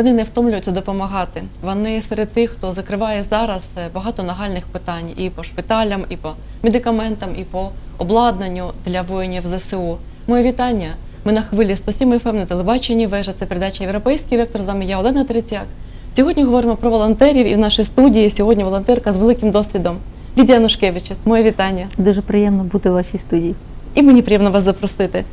вони не втомлюються допомагати. Вони серед тих, хто закриває зараз е, багато нагальних питань і по шпиталям, і по медикаментам, і по обладнанню для воїнів ЗСУ. Моє вітання. Ми на хвилі 107 FM на телебаченні. Вежа це передача Європейський вектор. З вами я Олена Третяк. Сьогодні говоримо про волонтерів і в нашій студії сьогодні волонтерка з великим досвідом. Лідія Нушкевичес, моє вітання. Дуже приємно бути у вашій студії. І мені приємно вас запросити.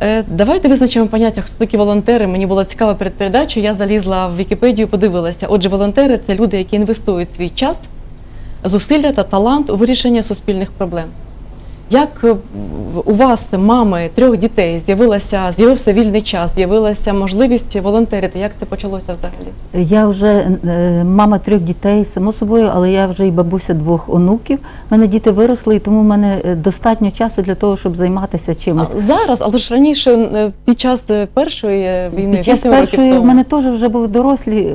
Е, Давайте визначимо поняття, хто такі волонтери. Мені було цікаво перед передачею. Я залізла в Вікіпедію, подивилася. Отже, волонтери це люди, які інвестують свій час, зусилля та талант у вирішення суспільних проблем. Як е, у вас, мами трьох дітей, з'явилася, з'явився вільний час, з'явилася можливість волонтерити? Як це почалося взагалі? Я вже е, мама трьох дітей, само собою, але я вже і бабуся двох онуків. У мене діти виросли, і тому в мене е, достатньо часу для того, щоб займатися чимось. А зараз, але ж раніше під час першої війни, Під час першої в мене теж вже були дорослі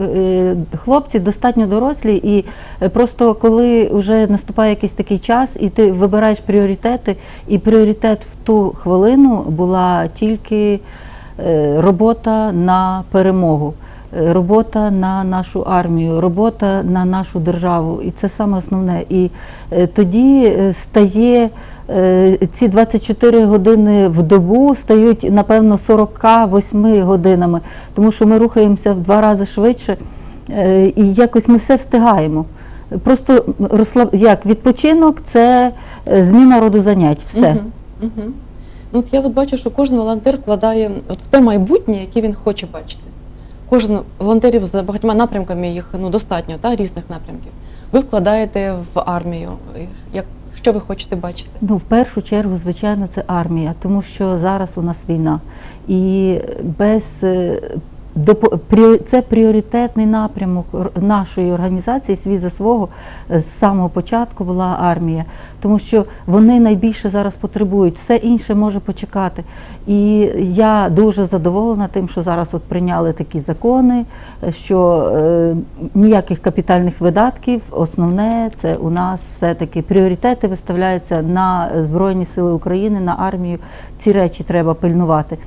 хлопці, достатньо дорослі, і просто коли вже наступає якийсь такий час, і ти вибираєш пріоритети, і пріоритет в ту хвилину була тільки е, робота на перемогу. е, Робота на нашу армію, робота на нашу державу, і це саме основне. І е, тоді стає ці 24 години в добу стають напевно 48 годинами, тому що ми рухаємося в два рази швидше, і якось ми все встигаємо. Просто розслаб... як відпочинок це е, зміна роду занять. Все. Мгм, мгм. Ну, от я от бачу, що кожен волонтер вкладає от в те майбутнє, яке він хоче бачити. Кожен волонтерів за багатьма напрямками, їх ну, достатньо, та, різних напрямків. Ви вкладаєте в армію. Як, що ви хочете бачити? Ну, в першу чергу, звичайно, це армія, тому що зараз у нас війна. І без е, це пріоритетний напрямок нашої організації свій за свого е, з самого початку була армія, тому що вони найбільше зараз потребують, все інше може почекати. І я дуже задоволена тим, що зараз от прийняли такі закони, е, що е, ніяких капітальних видатків. Основне це у нас все-таки пріоритети виставляються на Збройні Сили України, на армію. Ці речі треба пильнувати.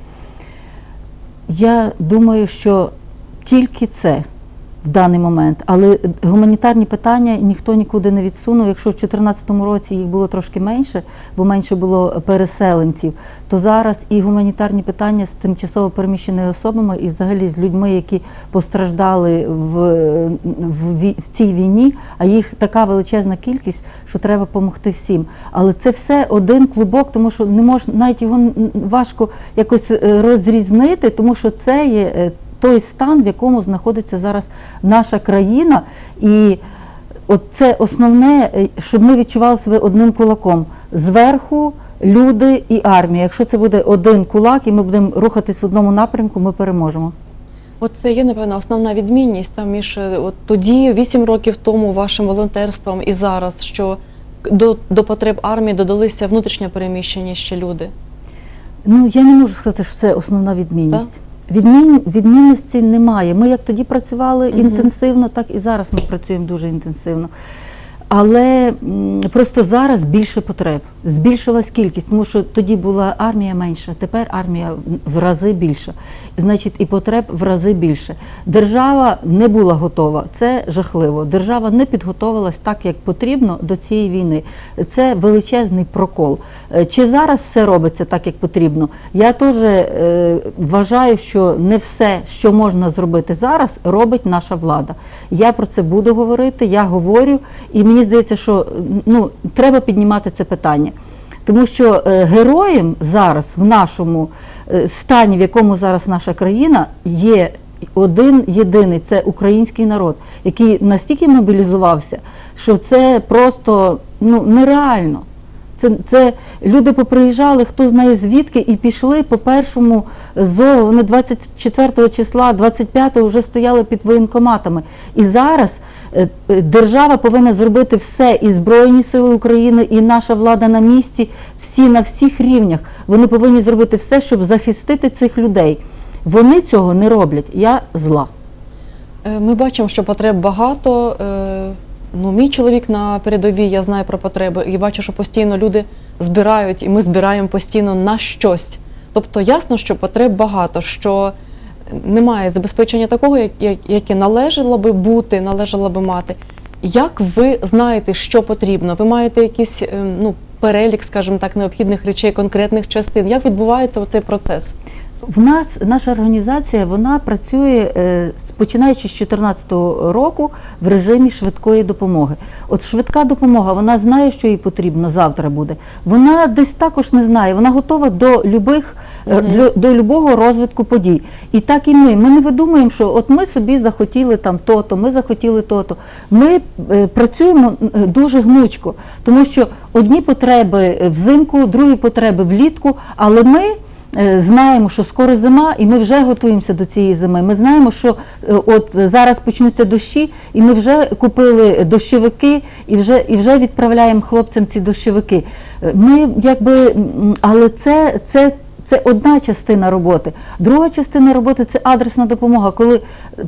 Я думаю, що тільки це в даний момент, але гуманітарні питання ніхто нікуди не відсунув. Якщо в 2014 році їх було трошки менше, бо менше було переселенців, то зараз і гуманітарні питання з тимчасово переміщеними особами, і взагалі з людьми, які постраждали в, в, в цій війні, а їх така величезна кількість, що треба допомогти всім. Але це все один клубок, тому що не можна навіть його важко якось е, розрізнити, тому що це є е, той стан, в якому знаходиться зараз наша країна. І от це основне, е, щоб ми відчували себе одним кулаком. Зверху люди і армія. Якщо це буде один кулак, і ми будемо рухатись в одному напрямку, ми переможемо. От це є, напевно, основна відмінність там між е, от тоді, вісім років тому, вашим волонтерством і зараз, що до, до потреб армії додалися внутрішньо переміщені ще люди. Ну я не можу сказати, що це основна відмінність. Відмін, відмінності немає. Ми як тоді працювали інтенсивно, так і зараз ми працюємо дуже інтенсивно. Але просто зараз більше потреб, збільшилась кількість, тому що тоді була армія менша, тепер армія в- рази більша. Значить, і потреб в рази більше. Держава не була готова. Це жахливо. Держава не підготовилась так, як потрібно до цієї війни. Це величезний прокол. Е, Чи зараз все робиться так, як потрібно? Я теж е, вважаю, що не все, що можна зробити зараз, робить наша влада. Я про це буду говорити, я говорю, і мені здається, що ну, треба піднімати це питання. Тому що е, героєм зараз в нашому е, стані, в якому зараз наша країна, є один єдиний це український народ, який настільки мобілізувався, що це просто ну, нереально. Це, це люди поприїжджали, хто знає звідки, і пішли по першому зову. Вони 24 числа, 25-го вже стояли під воєнкоматами. І зараз е, е, держава повинна зробити все, і Збройні Сили України, і наша влада на місці, всі на всіх рівнях. Вони повинні зробити все, щоб захистити цих людей. Вони цього не роблять. Я зла. Е, Ми бачимо, що потреб багато. Ну, мій чоловік на передовій, я знаю про потреби, і бачу, що постійно люди збирають, і ми збираємо постійно на щось. Тобто ясно, що потреб багато, що немає забезпечення такого, як- як- яке належало би бути, належало би мати. Як ви знаєте, що потрібно? Ви маєте якийсь е, ну, перелік, скажімо так, необхідних речей, конкретних частин. Як відбувається оцей процес? В нас наша організація вона працює е, починаючи з 2014 року в режимі швидкої допомоги. От швидка допомога, вона знає, що їй потрібно завтра буде. Вона десь також не знає. Вона готова до любих для- до любого розвитку подій. І так і ми. Ми не видумуємо, що от ми собі захотіли там то-то, ми захотіли то-то. Ми е, працюємо дуже гнучко, тому що одні потреби взимку, другі потреби влітку, але ми. Е, Знаємо, що скоро зима, і ми вже готуємося до цієї зими. Ми знаємо, що е, от зараз почнуться дощі, і ми вже купили дощовики і вже, і вже відправляємо хлопцям ці дощовики. Е, Ми якби, але це, це, це одна частина роботи. Друга частина роботи це адресна допомога, коли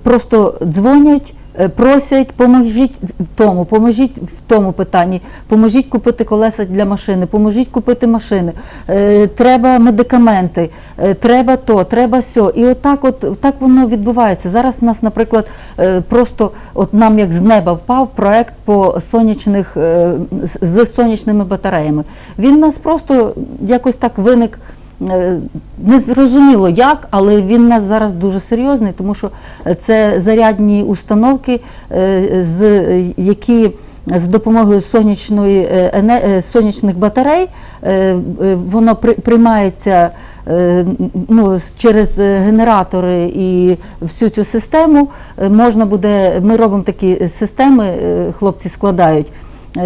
просто дзвонять. е, Просять, поможіть тому, поможіть в тому питанні, поможіть купити колеса для машини, поможіть купити машини, е, треба медикаменти, е, треба то, треба сьо. І отак, от так воно відбувається. Зараз у нас, наприклад, просто от нам як з неба впав проект по сонячних з сонячними батареями. Він у нас просто якось так виник. Е, Не зрозуміло як, але він у нас зараз дуже серйозний, тому що е, це зарядні установки, е, які з допомогою сонячної, сонячних батарей воно при- приймається ну, через генератори і всю цю систему. Можна буде, ми робимо такі системи, хлопці складають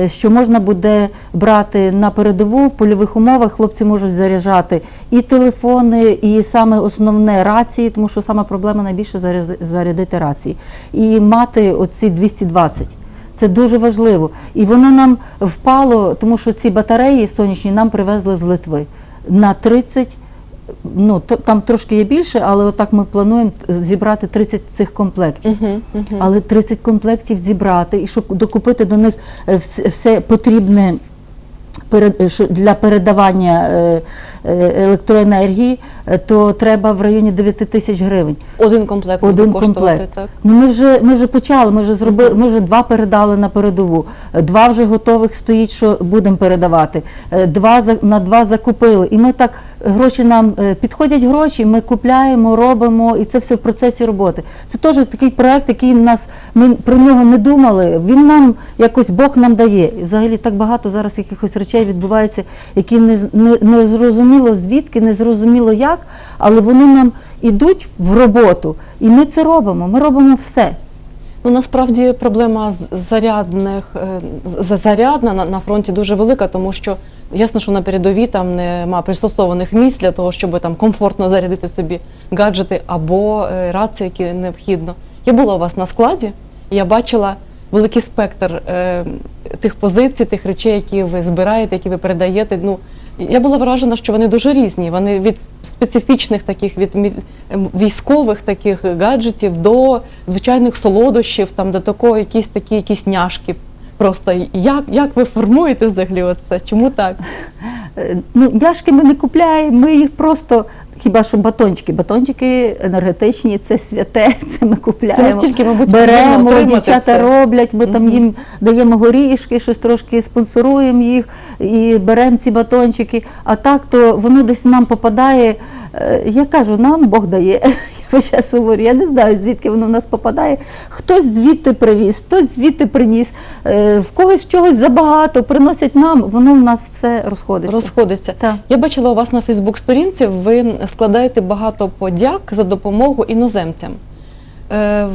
що можна буде брати на передову в польових умовах. Хлопці можуть заряджати і телефони, і саме основне рації, тому що саме проблема найбільше зарядити рації, і мати оці 220. Це дуже важливо. І воно нам впало, тому що ці батареї сонячні нам привезли з Литви на 30 Ну, там трошки є більше, але отак ми плануємо зібрати 30 цих комплектів. Але 30 комплектів зібрати і щоб докупити до них е, все потрібне е, для передавання е, електроенергії, то треба в районі 9 тисяч гривень. Один комплект буде Один коштувати, комплект. так? Ну ми вже ми вже почали. Ми вже зробили. Ми вже два передали на передову. Два вже готових стоїть, що будемо передавати. Два на два закупили. І ми так гроші нам е, підходять гроші. Ми купляємо, робимо, і це все в процесі роботи. Це теж такий проект, який нас ми про нього не думали. Він нам якось Бог нам дає. І взагалі так багато зараз якихось речей відбувається, які не, не, не зрозуміло звідки, не зрозуміло як, але вони нам ідуть в роботу, і ми це робимо. Ми робимо все. Ну насправді проблема зарядних е, зарядна на, на фронті дуже велика, тому що ясно, що на передовій там нема пристосованих місць для того, щоб там комфортно зарядити собі гаджети або е, рації, які необхідно. Я була у вас на складі, і я бачила великий спектр е, тих позицій, тих речей, які ви збираєте, які ви передаєте. Ну я була вражена, що вони дуже різні. Вони від специфічних таких від ем, військових таких гаджетів до звичайних солодощів, там до такого якісь такі якісь няшки. Просто як, як ви формуєте взагалі оце? Чому так? Е, Ну, яшки ми не купляємо, ми їх просто. Хіба що батончики? Батончики енергетичні, це святе, це ми купляємо. Це настільки, мабуть, беремо, дівчата роблять, ми там їм даємо горішки, щось трошки спонсоруємо їх і беремо ці батончики. А так то воно десь нам попадає. Е, Я кажу, нам Бог дає. Весь час говорю, я не знаю, звідки воно в нас попадає. Хтось звідти привіз, хтось звідти приніс, Е, в когось чогось забагато, приносять нам, воно в нас все розходиться. Розходиться. Так. Я бачила у вас на Фейсбук-сторінці, ви складаєте багато подяк за допомогу іноземцям. Е,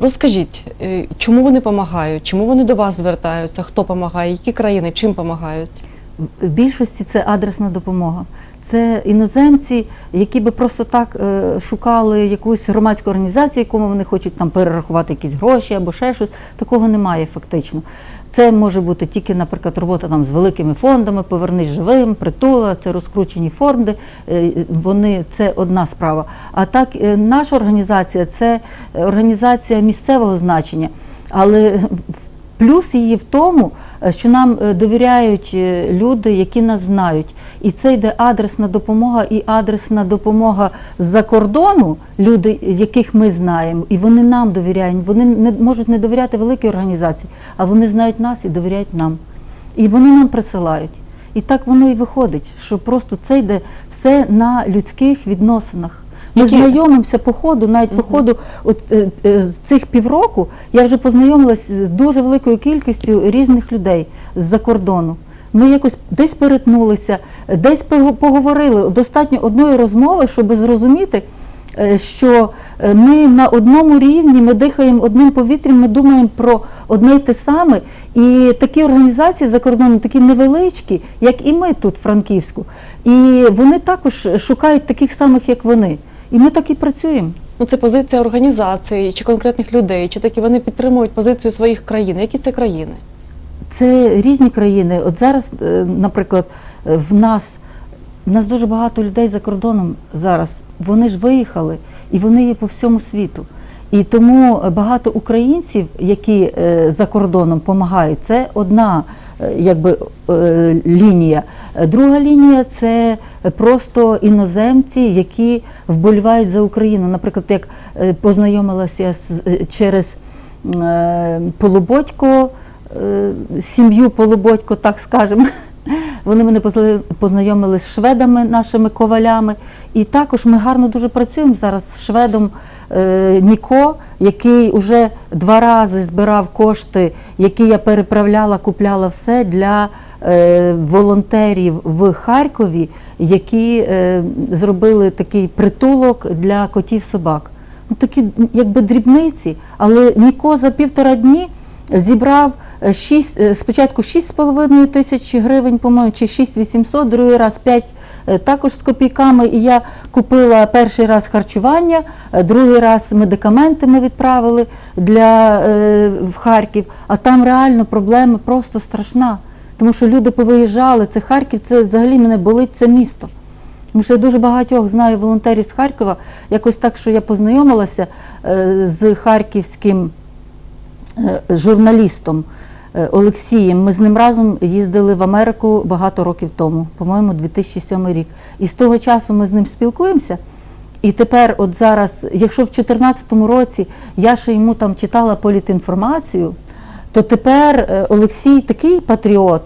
розкажіть, е, чому вони допомагають, чому вони до вас звертаються, хто допомагає, які країни, чим допомагають? В більшості це адресна допомога. Це іноземці, які би просто так е, шукали якусь громадську організацію, якому вони хочуть там перерахувати якісь гроші або ще щось. Такого немає фактично. Це може бути тільки, наприклад, робота там з великими фондами, повернись живим, притула, це розкручені фонди. е, Вони це одна справа. А так, е, наша організація це організація місцевого значення, але в- Плюс її в тому, е, що нам е, довіряють е, люди, які нас знають. І це йде адресна допомога і адресна допомога з-за кордону, люди, яких ми знаємо, і вони нам довіряють. Вони не можуть не довіряти великій організації, а вони знають нас і довіряють нам. І вони нам присилають. І так воно і виходить, що просто це йде все на людських відносинах. Ми Які- знайомимося по ходу, навіть по ходу от, е, е, з цих півроку я вже познайомилася з дуже великою кількістю різних людей з-за кордону. Ми якось десь перетнулися, десь поговорили. Достатньо одної розмови, щоб зрозуміти, е, що е, ми на одному рівні, ми дихаємо одним повітрям, ми думаємо про одне й те саме. І такі організації за кордоном, такі невеличкі, як і ми тут, Франківську. І вони також шукають таких самих, як вони. І ми так і працюємо. Ну, це позиція організації чи конкретних людей, чи такі вони підтримують позицію своїх країн. Які це країни? Це різні країни. От зараз, е, наприклад, в нас, в нас дуже багато людей за кордоном зараз. Вони ж виїхали і вони є по всьому світу. І тому багато українців, які е, за кордоном допомагають, це одна е, якби, е, лінія. Друга лінія це просто іноземці, які вболівають за Україну. Наприклад, як познайомилася через Полуботько, сім'ю Полуботько, так скажемо. Вони мене познайомили з шведами, нашими ковалями. І також ми гарно дуже працюємо зараз з шведом е, Ніко, який вже два рази збирав кошти, які я переправляла, купляла все для е, волонтерів в Харкові, які е, зробили такий притулок для котів собак. Ну, такі якби дрібниці, але Ніко за півтора дні зібрав е, шість, е, спочатку 6,5 тисяч гривень, по-моєму, чи 6800, другий раз 5 е, також з копійками. І я купила перший раз харчування, е, другий раз медикаменти ми відправили для, е, в Харків, а там реально проблема просто страшна. Тому що люди повиїжджали, це Харків, це взагалі мене болить це місто. Тому що я дуже багатьох знаю волонтерів з Харкова. Якось так, що я познайомилася е, з харківським е, журналістом е, Олексієм. Ми з ним разом їздили в Америку багато років тому, по-моєму, 2007 рік. І з того часу ми з ним спілкуємося. І тепер, от зараз, якщо в 2014 році я ще йому там читала політінформацію, то тепер е, Олексій такий патріот,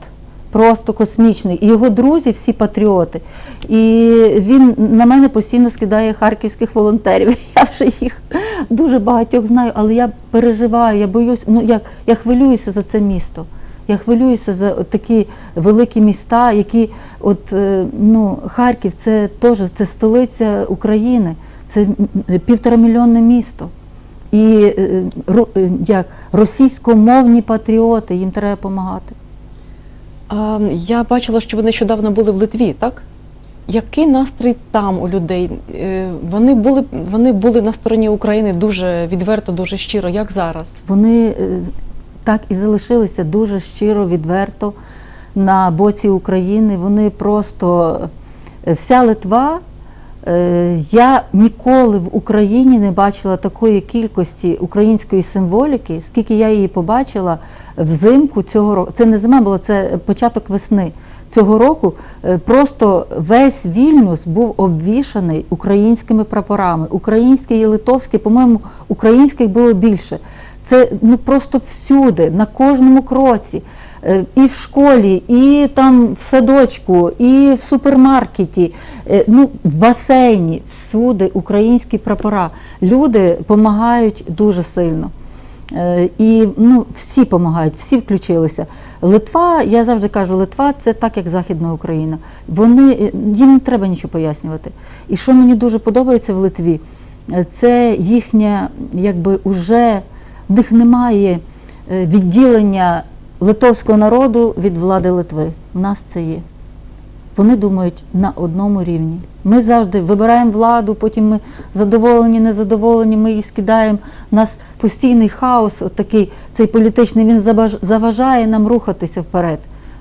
просто космічний. Його друзі всі патріоти. І він на мене постійно скидає харківських волонтерів. Я вже їх дуже багатьох знаю, але я переживаю, я боюсь, ну як я хвилююся за це місто. Я хвилююся за такі великі міста, які, от е, ну, Харків, це теж це столиця України, це м, м, півтора мільйонне місто. І е, е, як російськомовні патріоти, їм треба допомагати. Я бачила, що ви нещодавно були в Литві, так? Який настрій там у людей? Е, Вони були, вони були на стороні України дуже відверто, дуже щиро, як зараз? Вони е, так і залишилися дуже щиро, відверто на боці України. Вони просто е, вся Литва. Е, Я ніколи в Україні не бачила такої кількості української символіки, скільки я її побачила взимку цього року. Це не зима була, це початок весни. Цього року е, просто весь Вільнюс був обвішаний українськими прапорами. Українські і литовські, по-моєму, українських було більше. Це ну просто всюди, на кожному кроці. Е, І в школі, і там в садочку, і в супермаркеті, е, ну в басейні, всюди українські прапора. Люди допомагають дуже сильно. Е, І ну, всі допомагають, всі включилися. Литва, я завжди кажу, Литва це так, як Західна Україна. Вони їм не треба нічого пояснювати. І що мені дуже подобається в Литві, це їхня, якби уже в них немає відділення литовського народу від влади Литви. У нас це є. Вони думають на одному рівні. Ми завжди вибираємо владу, потім ми задоволені, незадоволені, ми її скидаємо. У нас постійний хаос, от такий, цей політичний, він заважає нам рухатися вперед.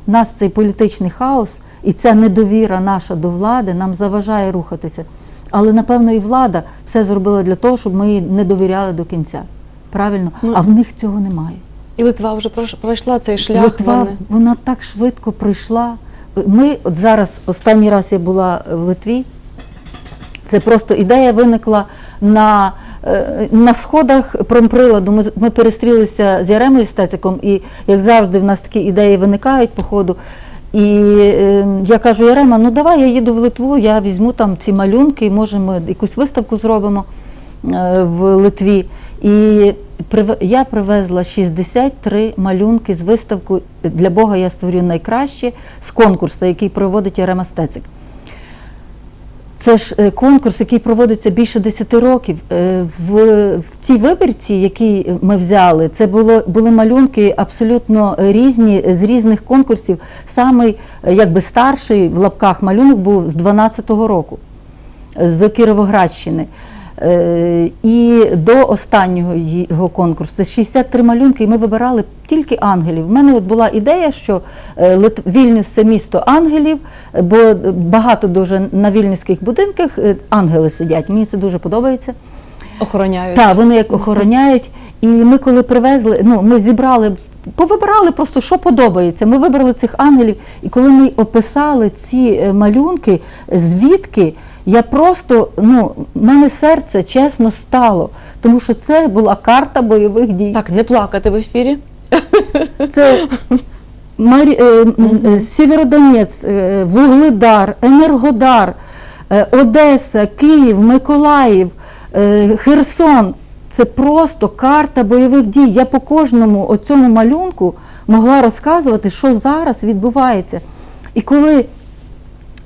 У Нас цей політичний хаос і ця недовіра наша до влади нам заважає рухатися. Але напевно і влада все зробила для того, щоб ми їй не довіряли до кінця. Правильно? Ну, а в них цього немає. І Литва вже пройшла цей шлях. Литва, вони. вона так швидко пройшла. Ми от зараз, останній раз я була в Литві. Це просто ідея виникла на, е, на сходах промприладу. Ми, ми перестрілися з Яремою Стециком, і як завжди, в нас такі ідеї виникають по ходу. І е, я кажу, Ярема, ну давай я їду в Литву, я візьму там ці малюнки, може ми якусь виставку зробимо е, в Литві. І я привезла 63 малюнки з виставку Для Бога я створю найкраще з конкурсу, який проводить Ярема Стецик. Це ж е, конкурс, який проводиться більше 10 років. Е, В, в цій вибірці, які ми взяли, це було, були малюнки абсолютно різні з різних конкурсів. Самий е, якби старший в лапках малюнок був з 12-го року з Кіровоградщини. Е, І до останнього його конкурсу це 63 малюнки, і ми вибирали тільки ангелів. У мене от була ідея, що е, Вільнюс це місто ангелів, бо багато дуже на вільнюських будинках е, ангели сидять. Мені це дуже подобається. Охороняють. Так, вони як охороняють. І ми коли привезли, ну ми зібрали, повибирали просто, що подобається. Ми вибрали цих ангелів, і коли ми описали ці малюнки, звідки я просто, ну, в мене серце чесно стало, тому що це була карта бойових дій. Так, не плакати в ефірі. Це Марі... е, е, Сєвєродонець, е, Вугледар, Енергодар, Одеса, Київ, Миколаїв, Херсон. Це просто карта бойових дій. Я по кожному оцьому малюнку могла розказувати, що зараз відбувається. І коли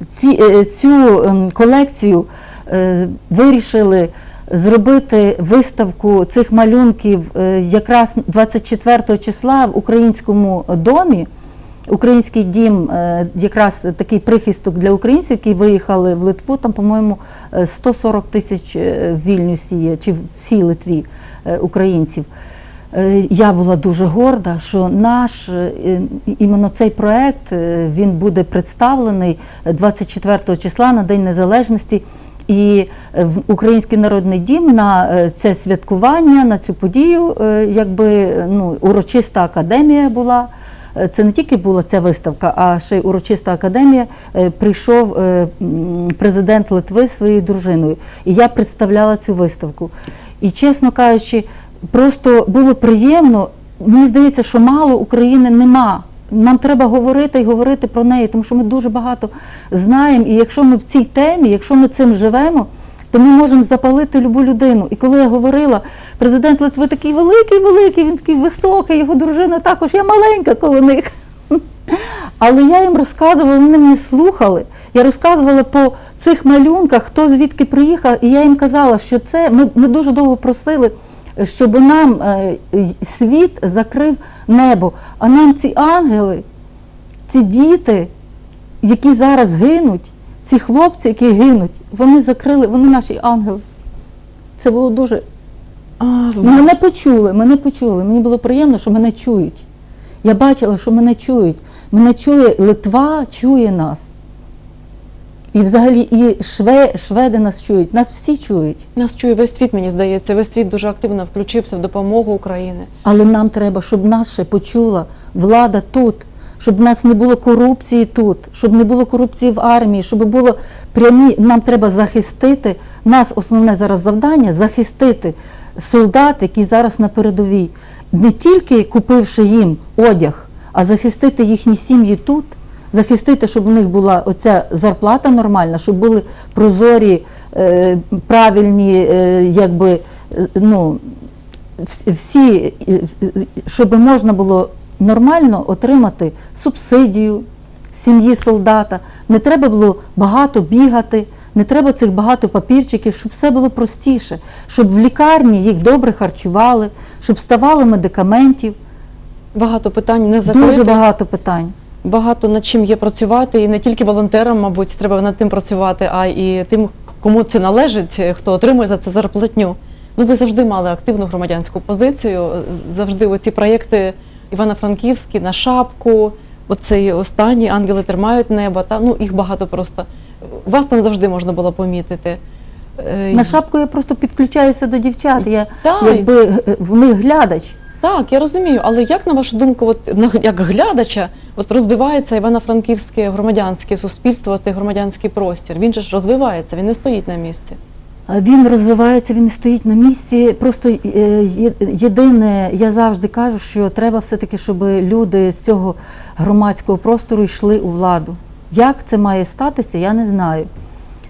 ці, е, цю ем, колекцію е, вирішили зробити виставку цих малюнків е, якраз 24 числа в українському домі. Український дім, якраз такий прихисток для українців, які виїхали в Литву. Там, по-моєму, е, 140 тисяч в Вільнюсі є, чи в всій Литві українців. Е, Я була дуже горда, що наш е, іменно цей проект е, він буде представлений 24 числа на День Незалежності. І в Український народний дім на це святкування, на цю подію, якби ну, урочиста академія була. Це не тільки була ця виставка, а ще й урочиста академія. Прийшов президент Литви своєю дружиною, і я представляла цю виставку. І чесно кажучи, просто було приємно. Мені здається, що мало України нема. Нам треба говорити і говорити про неї, тому що ми дуже багато знаємо. І якщо ми в цій темі, якщо ми цим живемо, то ми можемо запалити любу людину. І коли я говорила, президент Литви такий великий, великий, він такий високий, його дружина також, я маленька коло них. Але я їм розказувала, вони мене слухали. Я розказувала по цих малюнках, хто звідки приїхав, і я їм казала, що це ми, ми дуже довго просили, щоб нам е, світ закрив небо. А нам ці ангели, ці діти, які зараз гинуть, ці хлопці, які гинуть, вони закрили, вони наші ангели. Це було дуже. А, Мене почули, мене почули. Мені було приємно, що мене чують. Я бачила, що мене чують. Мене чує Литва, чує нас. І взагалі і шве, шведи нас чують, нас всі чують. Нас чує весь світ, мені здається. Весь світ дуже активно включився в допомогу України. Але нам треба, щоб нас ще почула влада тут, щоб в нас не було корупції тут, щоб не було корупції в армії, щоб було прямі. Нам треба захистити. Нас основне зараз завдання захистити солдат, які зараз на передовій, не тільки купивши їм одяг, а захистити їхні сім'ї тут. Захистити, щоб у них була оця зарплата нормальна, щоб були прозорі, е, правильні, е, якби ну, всі, е, щоб можна було нормально отримати субсидію сім'ї солдата. Не треба було багато бігати, не треба цих багато папірчиків, щоб все було простіше, щоб в лікарні їх добре харчували, щоб ставало медикаментів. Багато питань не закрити. Дуже багато питань. Багато над чим є працювати, і не тільки волонтерам, мабуть, треба над тим працювати, а і тим, кому це належить, хто отримує за це зарплатню. Ну, ви завжди мали активну громадянську позицію. Завжди оці проєкти Івано-Франківські на шапку. Оцей останній ангели тримають небо. Та ну їх багато просто. Вас там завжди можна було помітити. Е, На шапку я просто підключаюся до дівчат. Я Та, якби е, в них глядач. Так, я розумію, але як на вашу думку, от як глядача, от розвивається Івано-Франківське громадянське суспільство, цей громадянський простір. Він же ж розвивається, він не стоїть на місці. Він розвивається, він не стоїть на місці. Просто е, єдине, я завжди кажу, що треба все-таки, щоб люди з цього громадського простору йшли у владу. Як це має статися, я не знаю.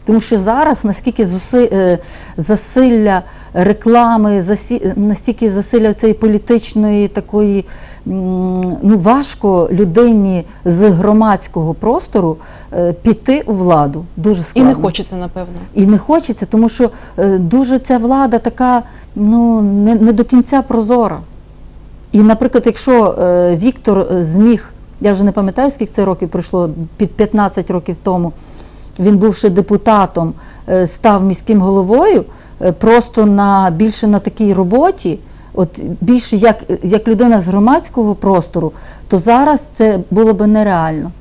Тому що зараз наскільки зуси, е, засилля реклами, засі, настільки засилля цієї політичної такої, ну важко людині з громадського простору е, піти у владу. Дуже І не хочеться, напевно. І не хочеться, тому що е, дуже ця влада така ну, не, не до кінця прозора. І, наприклад, якщо Віктор зміг, я вже не пам'ятаю, скільки це років пройшло, під 15 років тому, він бувши депутатом, е, став міським головою, е, просто на більше на такій роботі, от більше як, як людина з громадського простору, то зараз це було би нереально.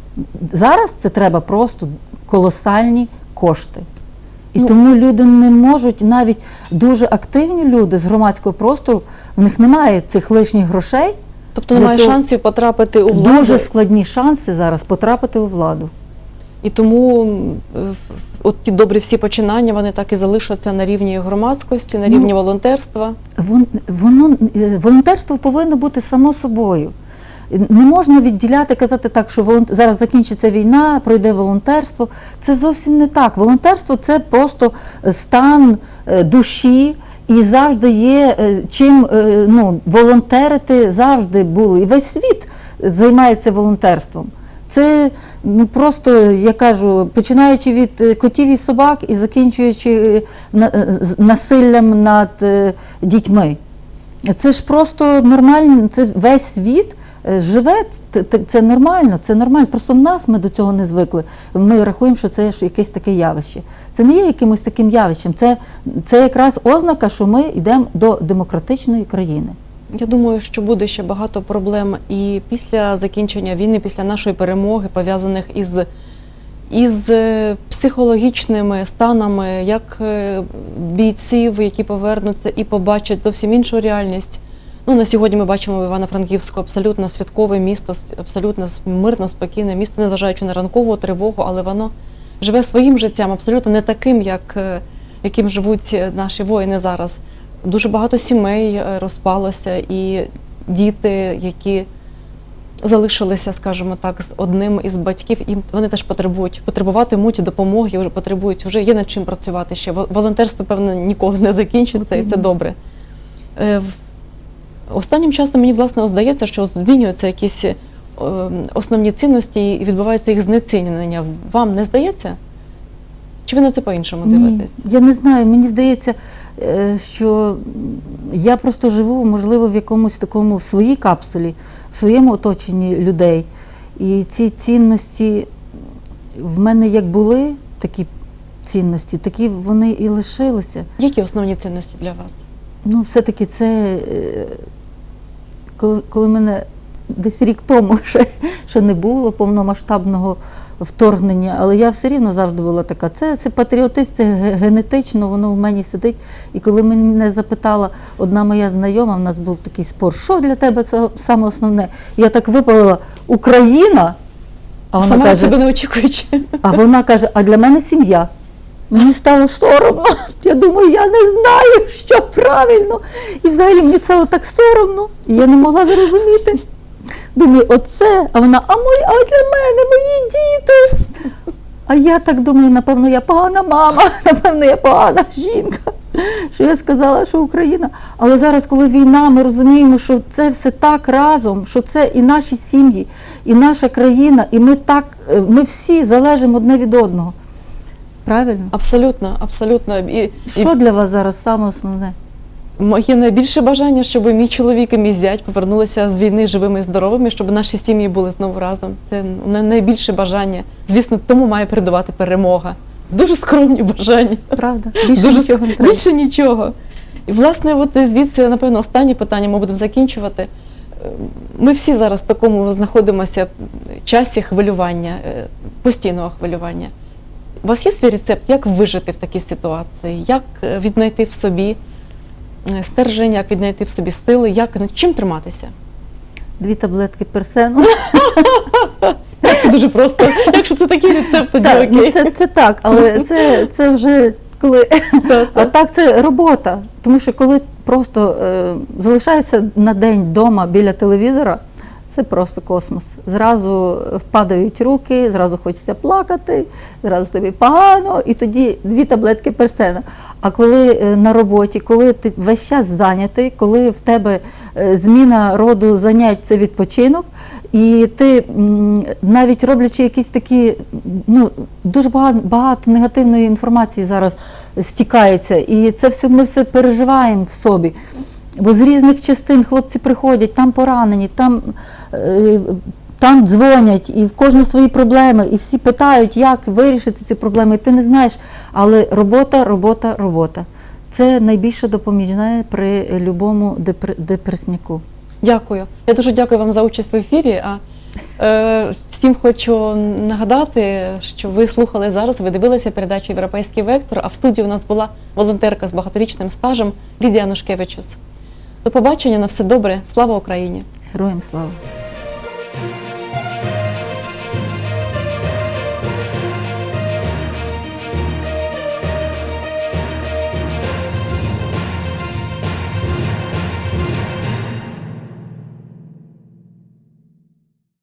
Зараз це треба просто колосальні кошти. І Ну, тому люди не можуть, навіть дуже активні люди з громадського простору, в них немає цих лишніх грошей. Тобто немає шансів потрапити у владу. Дуже складні шанси зараз потрапити у владу. І тому от ті добрі всі починання, вони так і залишаться на рівні громадськості, на Ну, рівні волонтерства. Вон, воно, е, волонтерство повинно бути само собою. Не можна відділяти, казати так, що волон... зараз закінчиться війна, пройде волонтерство. Це зовсім не так. Волонтерство це просто стан е, душі. І завжди є е, чим ну, волонтерити завжди були. І весь світ займається волонтерством. Це ну просто я кажу, починаючи від е, котів і собак і закінчуючи е, е, насиллям над дітьми. Це ж просто нормально, це весь світ живе, це, нормально, це нормально. Просто в нас ми до цього не звикли. Ми рахуємо, що це якесь таке явище. Це не є якимось таким явищем. Це, це якраз ознака, що ми йдемо до демократичної країни. Я думаю, що буде ще багато проблем і після закінчення війни, після нашої перемоги, пов'язаних із, із е, психологічними станами, як е, бійців, які повернуться і побачать зовсім іншу реальність. Ну, на сьогодні ми бачимо в Івано-Франківську абсолютно святкове місто, абсолютно мирно, спокійне місто, незважаючи на ранкову тривогу, але воно живе своїм життям, абсолютно не таким, як, е, яким живуть наші воїни зараз. Дуже багато сімей е, розпалося, і діти, які залишилися, скажімо так, з одним із батьків, і вони теж потребують, потребуватимуть допомоги, вже потребують, вже є над чим працювати ще. Волонтерство, певно, ніколи не закінчиться, і це добре. Е, Останнім часом мені власне здається, що змінюються якісь е, основні цінності і відбувається їх знецінення. Вам не здається? Чи ви на це по-іншому Ні, дивитесь? я не знаю. Мені здається, е, що я просто живу, можливо, в якомусь такому в своїй капсулі, в своєму оточенні людей. І ці цінності в мене як були такі цінності, такі вони і лишилися. Які основні цінності для вас? Ну, все-таки це е, коли, коли мене десь рік тому ще, ще не було повномасштабного вторгнення, але я все рівно завжди була така. Це, це патріотизм, це генетично, воно в мені сидить. І коли мене запитала одна моя знайома, в нас був такий спор, що для тебе це саме основне? Я так виповіла Україна, а вона Сама каже, себе не очікуючи. а вона каже: а для мене сім'я. Мені стало соромно. Я думаю, я не знаю, що правильно. І взагалі мені це так соромно. І я не могла зрозуміти. Думаю, оце, а вона, а мої, а для мене мої діти. А я так думаю, напевно, я погана мама, напевно, я погана жінка. Що я сказала, що Україна. Але зараз, коли війна, ми розуміємо, що це все так разом, що це і наші сім'ї, і наша країна, і ми так, е, ми всі залежимо одне від одного. Правильно? Абсолютно, абсолютно. І, Що для вас зараз саме основне? Моє найбільше бажання, щоб мій чоловік і мій зять повернулися з війни живими і здоровими, щоб наші сім'ї були знову разом. Це найбільше бажання. Звісно, тому має передувати перемога. Дуже скромні бажання. Правда? Більше Дуже нічого не треба. Більше нічого. І, власне, от звідси, напевно, останнє питання ми будемо закінчувати. Е, Ми всі зараз в такому знаходимося часі хвилювання, е, постійного хвилювання. У вас є свій рецепт, як вижити в такій ситуації, як е, віднайти в собі стержень, як віднайти в собі сили, як над чим триматися? Дві таблетки персену. Це дуже просто. Якщо це такий рецепт, тоді Так, ну це, це так, але це, це вже коли. А так це робота. Тому що коли просто е, залишаєшся на день вдома біля телевізора, це просто космос. Зразу впадають руки, зразу хочеться плакати, зразу тобі погано, і тоді дві таблетки персена. А коли е, на роботі, коли ти весь час зайнятий, коли в тебе е, зміна роду занять це відпочинок, і ти навіть роблячи якісь такі, ну дуже багато, багато негативної інформації зараз стікається, і це все ми все переживаємо в собі. Бо з різних частин хлопці приходять, там поранені, там, е, там дзвонять, і в кожного свої проблеми, і всі питають, як вирішити ці проблеми. І ти не знаєш. Але робота, робота, робота. Це найбільше допоміжне при любому депр- депресняку. Дякую. Я дуже дякую вам за участь в ефірі. А е, всім хочу нагадати, що ви слухали зараз, ви дивилися передачу Європейський вектор. А в студії у нас була волонтерка з багаторічним стажем Лідія Нушкевичус. До побачення на все добре. Слава Україні! Героям слава!